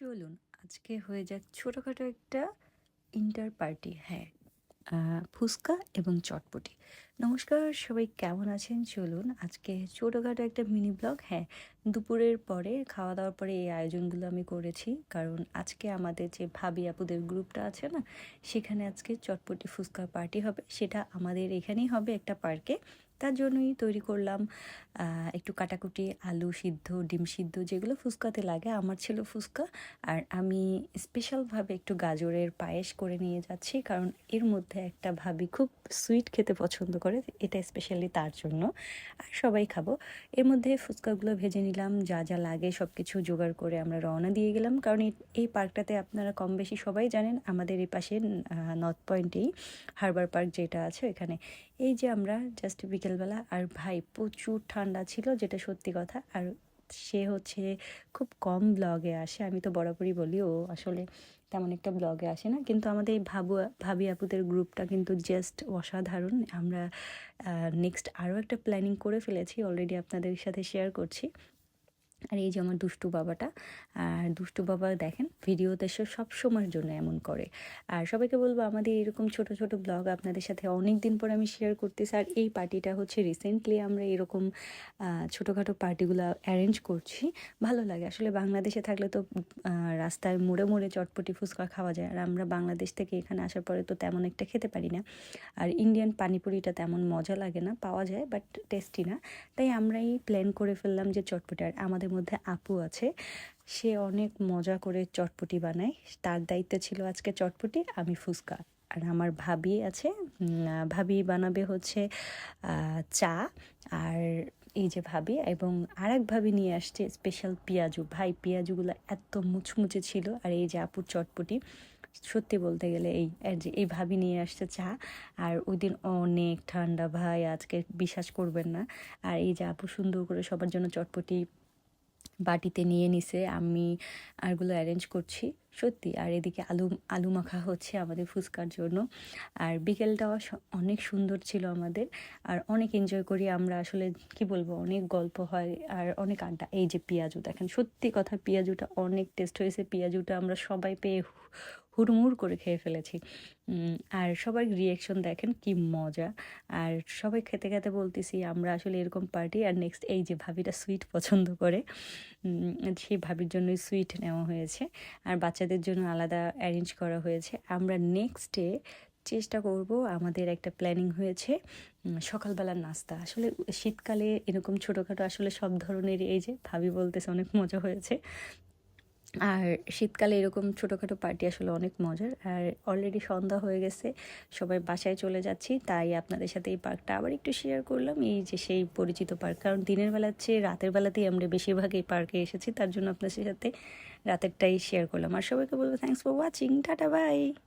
চলুন আজকে হয়ে যাক ছোটোখাটো একটা ইন্টার পার্টি হ্যাঁ ফুচকা এবং চটপটি। নমস্কার, সবাই কেমন আছেন? চলুন আজকে ছোটোখাটো একটা মিনি ব্লগ হ্যাঁ দুপুরের পরে খাওয়া দাওয়ার পরে এই আয়োজনগুলো আমি করেছি। কারণ আজকে আমাদের যে ভাবি আপুদের গ্রুপটা আছে না, সেখানে আজকে চটপটি ফুচকা পার্টি হবে। সেটা আমাদের এখানেই হবে একটা পার্কে তার জন্যই তৈরি করলাম একটু কাটাকুটি, আলু সিদ্ধ, ডিম সিদ্ধ যেগুলো ফুচকাতে লাগে, আমার ছিল ফুচকা। আর আমি স্পেশালভাবে একটু গাজরের পায়েস করে নিয়ে যাচ্ছি, কারণ এর মধ্যে একটা ভাবি খুব সুইট খেতে পছন্দ করে, এটা স্পেশালি তার জন্য। আর সবাই খাব। এর মধ্যে ফুচকাগুলো ভেজে নিলাম, যা যা লাগে সব কিছু জোগাড় করে আমরা রওনা দিয়ে গেলাম। কারণ এই- পার্কটাতে আপনারা কম বেশি সবাই জানেন, আমাদের এই পাশে নর্থ পয়েন্টেই হারবার পার্ক যেটা আছে এখানে এই যে আমরা জাস্ট বিকেলবেলা। আর ভাই, প্রচুর ঠান্ডা ছিল, যেটা সত্যি কথা। আর সে হচ্ছে খুব কম ব্লগে আসে। আমি তো বরাবরই বলি, ও আসলে তেমন একটা ব্লগে আসে না। কিন্তু আমাদের এই ভাবু, ভাবি আপুদের গ্রুপটা কিন্তু জাস্ট অসাধারণ। আমরা নেক্সট আরও একটা প্ল্যানিং করে ফেলেছি। অলরেডি আপনাদের সাথে শেয়ার করছি। আর এই যে আমার দুষ্টু বাবাটা, আর দুষ্টু বাবা দেখেন ভিডিওতে সে সব সময়ের জন্য এমন করে। আর সবাইকে বলব আমাদের এরকম ছোট ছোট ব্লগ আপনাদের সাথে অনেক দিন পর আমি শেয়ার করতেছি। আর এই পার্টিটা হচ্ছে রিসেন্টলি আমরা এরকম ছোটোখাটো পার্টিগুলো অ্যারেঞ্জ করছি। ভালো লাগে। আসলে বাংলাদেশে থাকলে তো রাস্তায় মোড়ে মোড়ে চটপটি ফুচকা খাওয়া যায়। আর আমরা বাংলাদেশ থেকে এখানে আসার পরে তো তেমন একটা খেতে পারি না। আর ইন্ডিয়ান পানিপুরিটা তেমন মজা লাগে না, পাওয়া যায় বাট টেস্টি না। তাই আমরাই প্ল্যান করে ফেললাম যে চটপটি। আর আমাদের মধ্যে আপু আছে। সে অনেক মজা করে চটপটি বানায়। তার দায়িত্ব ছিল আজকে চটপটি, আমি ফুচকা। আর আমার ভাবি আছে ভাবি বানাবে হচ্ছে চা। আর এই যে ভাবি এবং আর ভাবি নিয়ে আসছে স্পেশাল পেঁয়াজু। ভাই, পেঁয়াজুগুলো এত মুচমুচে ছিল। আর এই যে আপুর চটপটি, সত্যি বলতে গেলে এই যে, এই ভাবি নিয়ে আসছে চা। আর ওই দিন অনেক ঠান্ডা, ভাই, আজকে বিশ্বাস করবেন না। আর এই যে আপু সুন্দর করে সবার জন্য চটপটি বাটিতে নিয়ে নিছে, আমি আরগুলো অ্যারেঞ্জ করছি, সত্যি। আর এদিকে আলু আলু মাখা হচ্ছে আমাদের ফুচকার জন্য। আর বিকেলটাও অনেক সুন্দর ছিল আমাদের। আর অনেক এনজয় করি আমরা, আসলে কি বলব, অনেক গল্প হয় আর অনেক আড্ডা। এই যে পেঁয়াজু, দেখেন, সত্যি কথা, পেঁয়াজুটা অনেক টেস্ট হয়েছে। পেঁয়াজুটা আমরা সবাই পেয়ে হুড়মুড় করে খেয়ে ফেলেছি। আর সবার রিয়েকশন দেখেন কি মজা। আর সবাই খেতে খেতে বলতেছি, আমরা আসলে এরকম পার্টি আর নেক্সট এই যে ভাবিটা সুইট পছন্দ করে সেই ভাবির জন্যই সুইট নেওয়া হয়েছে। আর বাচ্চাদের জন্য আলাদা অ্যারেঞ্জ করা হয়েছে। আমরা নেক্সট ডে চেষ্টা করব, আমাদের একটা প্ল্যানিং হয়েছে সকালবেলার নাস্তা। আসলে শীতকালে এরকম ছোটোখাটো আসলে সব ধরনের এই যে ভাবি বলতেছে অনেক মজা হয়েছে। আর শীতকালে এরকম ছোটোখাটো পার্টি আসলে অনেক মজার। আর অলরেডি সন্ধ্যা হয়ে গেছে, সবাই বাসায় চলে যাচ্ছি, তাই আপনাদের সাথে এই পার্কটা আবার একটু শেয়ার করলাম। এই যে সেই পরিচিত পার্ক, কারণ দিনের বেলার চেয়ে রাতের বেলাতেই আমরা বেশিরভাগ এই পার্কে এসেছি, তার জন্য আপনাদের সাথে রাতেরটাই শেয়ার করলাম। আর সবাইকে বলব thanks for watching tata bye